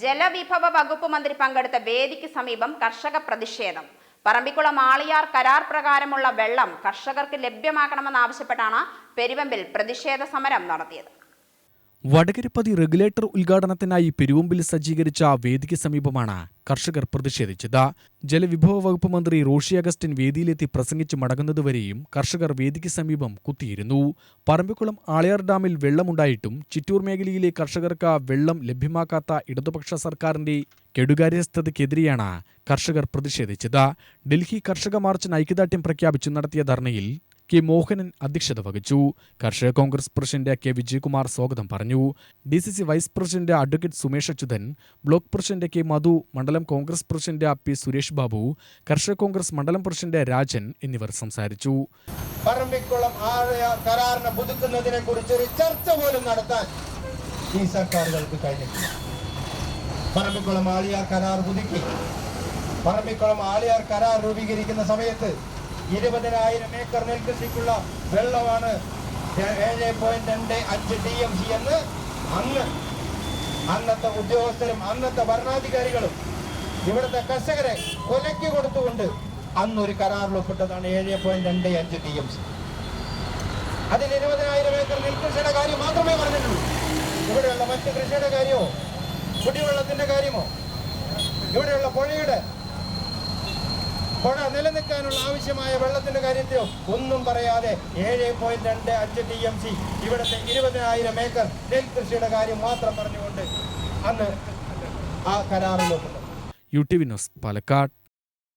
ജലവിഭവ വകുപ്പ് മന്ത്രി പങ്കെടുത്ത വേദിക്ക് സമീപം കർഷക പ്രതിഷേധം. പറമ്പിക്കുളം ആളിയാർ കരാർ പ്രകാരമുള്ള വെള്ളം കർഷകർക്ക് ലഭ്യമാക്കണമെന്നാവശ്യപ്പെട്ടാണ് പെരുവമ്പിൽ പ്രതിഷേധ സമരം നടത്തിയത്. വടകരപ്പതി റെഗുലേറ്റർ ഉദ്ഘാടനത്തിനായി പെരുവമ്പിൽ സജ്ജീകരിച്ച വേദിക്ക് സമീപമാണ് കർഷകർ പ്രതിഷേധിച്ചത്. ജലവിഭവ വകുപ്പ് മന്ത്രി റോഷി അഗസ്റ്റിൻ വേദിയിലെത്തി പ്രസംഗിച്ച് മടങ്ങുന്നതുവരെയും കർഷകർ വേദിക്ക് സമീപം കുത്തിയിരുന്നു. പറമ്പിക്കുളം ആളിയാർ ഡാമിൽ വെള്ളമുണ്ടായിട്ടും ചിറ്റൂർ മേഖലയിലെ കർഷകർക്ക് വെള്ളം ലഭ്യമാക്കാത്ത ഇടതുപക്ഷ സർക്കാരിന്റെ കെടുകാര്യസ്ഥതയ്ക്കെതിരെയാണ് കർഷകർ പ്രതിഷേധിച്ചത്. ഡൽഹി കർഷക മാർച്ചിന് ഐക്യദാർഢ്യം പ്രഖ്യാപിച്ചു നടത്തിയ ധർണയിൽ കെ മോഹനൻ അധ്യക്ഷത വഹിച്ചു. കർഷക കോൺഗ്രസ് പ്രസിഡന്റ് കെ വിജയകുമാർ സ്വാഗതം പറഞ്ഞു. D C C vice president advocate Sumesh Achuthan block president K Madhu മണ്ഡലം Congress president P Suresh Babu കർഷക കോൺഗ്രസ് മണ്ഡലം പ്രസിഡന്റ് രാജൻ എന്നിവർ സംസാരിച്ചു. പറമ്പിക്കുളം ചർച്ച പോലും ഈ സർക്കാരുകൾക്ക് ആളിയാർ കരാർ പുതുക്കി. പറമ്പിക്കുളം ആളിയാർ കരാർ രൂപീകരിക്കുന്ന സമയത്ത് ഇരുപതിനായിരം ഏക്കർ നെൽകൃഷിക്കുള്ള വെള്ളമാണ് ഏഴ് പോയിന്റ് രണ്ട് അഞ്ച് ഡി എം സി എന്ന് അന്ന് അന്നത്തെ ഉദ്യോഗസ്ഥരും അന്നത്തെ ഭരണാധികാരികളും ഇവിടുത്തെ കർഷകരെ കൊലയ്ക്ക് കൊടുത്തുകൊണ്ട് അന്നൊരു കരാറിൽ ഒപ്പിട്ടതാണ് ഏഴ് പോയിന്റ് രണ്ട് അഞ്ച് ഡി എം സി അതിൽ ഇരുപതിനായിരം ഏക്കർ നെൽകൃഷിയുടെ കാര്യം മാത്രമേ പറഞ്ഞിട്ടുള്ളൂ. ഇവിടെയുള്ള മറ്റ് കൃഷിയുടെ കാര്യമോ? കുടിവെള്ളത്തിന്റെ കാര്യമോ? ഇവിടെയുള്ള പുഴയുടെ പുഴ നിലനിൽക്കാനുള്ള ആവശ്യമായ വെള്ളത്തിന്റെ കാര്യത്തിലോ ഒന്നും പറയാതെ ഏഴ് പോയിന്റ് രണ്ട് അഞ്ച് ടി എം സി ഇവിടുത്തെ ഇരുപതിനായിരം ഏക്കർ നെൽകൃഷിയുടെ കാര്യം മാത്രം പറഞ്ഞുകൊണ്ട് അന്ന് ആ കരാറിൽ ഒപ്പിട്ടു യു ടി വിനോസ് പാലക്കാട്.